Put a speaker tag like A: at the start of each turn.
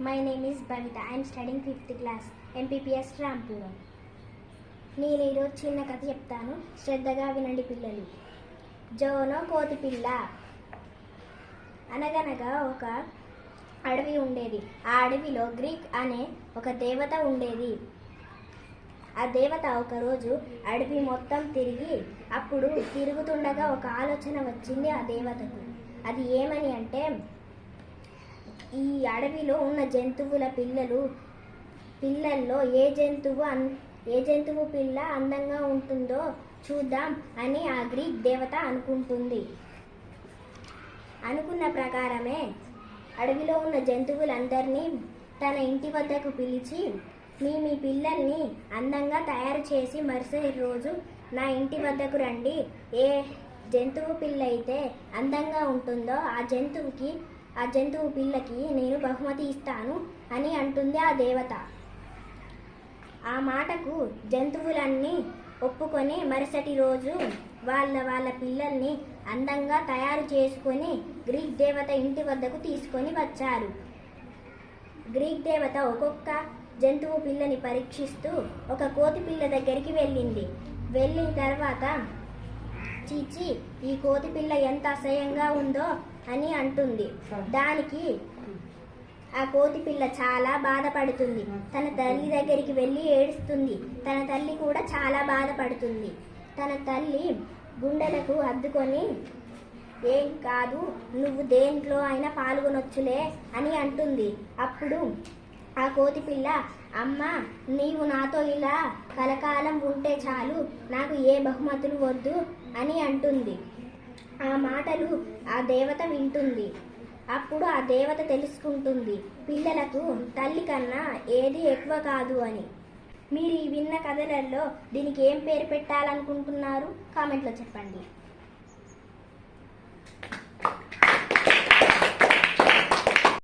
A: My name is Bhavitha I'm studying fifth class MPPS Rampuram నేను ఈరోజు చిన్న కథ చెప్తాను. శ్రద్ధగా వినండి పిల్లలు. జోనో కోతి పిల్ల. అనగనగా ఒక అడవి ఉండేది. ఆ అడవిలో గ్రీక్ అనే ఒక దేవత ఉండేది. ఆ దేవత ఒకరోజు అడవి మొత్తం తిరిగి అప్పుడు తిరుగుతుండగా ఒక ఆలోచన వచ్చింది ఆ దేవతకు. అది ఏమని అంటే ఈ అడవిలో ఉన్న జంతువుల పిల్లలు పిల్లల్లో ఏ జంతువు అన్ ఏ జంతువు పిల్ల అందంగా ఉంటుందో చూద్దాం అని ఆ గ్రీక్ దేవత అనుకుంటుంది. అనుకున్న ప్రకారమే అడవిలో ఉన్న జంతువులందరినీ తన ఇంటి వద్దకు పిలిచి మీ మీ పిల్లల్ని అందంగా తయారు చేసి మరుసటి రోజు నా ఇంటి వద్దకు రండి. ఏ జంతువు పిల్ల అయితే అందంగా ఉంటుందో ఆ జంతువుకి ఆ జంతువు పిల్లకి నేను బహుమతి ఇస్తాను అని అంటుంది ఆ దేవత. ఆ మాటకు జంతువులన్నీ ఒప్పుకొని మరుసటి రోజు వాళ్ళ వాళ్ళ పిల్లల్ని అందంగా తయారు చేసుకొని గ్రీక్ దేవత ఇంటి వద్దకు తీసుకొని వచ్చారు. గ్రీక్ దేవత ఒక్కొక్క జంతువు పిల్లని పరీక్షిస్తూ ఒక కోతి పిల్ల దగ్గరికి వెళ్ళింది. వెళ్ళిన తర్వాత చీచి ఈ కోతి పిల్ల ఎంత అసహ్యంగా ఉందో అని అంటుంది. దానికి ఆ కోతి పిల్ల చాలా బాధపడుతుంది. తన తల్లి దగ్గరికి వెళ్ళి ఏడుస్తుంది. తన తల్లి కూడా చాలా బాధపడుతుంది. తన తల్లి గుండెలకు అద్దుకొని ఏం కాదు నువ్వు దేంట్లో అయినా పాల్గొనొచ్చులే అని అంటుంది. అప్పుడు ఆ కోతి పిల్ల అమ్మ నీవు నాతో ఇలా కలకాలం ఉంటే చాలు నాకు ఏ బహుమతులు వద్దు అని అంటుంది. ఆ మాటలు ఆ దేవత వింటుంది. అప్పుడు ఆ దేవత తెలుసుకుంటుంది పిల్లలకు తల్లి కన్నా ఏది ఎక్కువ కాదు అని. మీరు ఈ విన్న కథలలో దీనికి ఏం పేరు పెట్టాలనుకుంటున్నారు? కామెంట్లో చెప్పండి.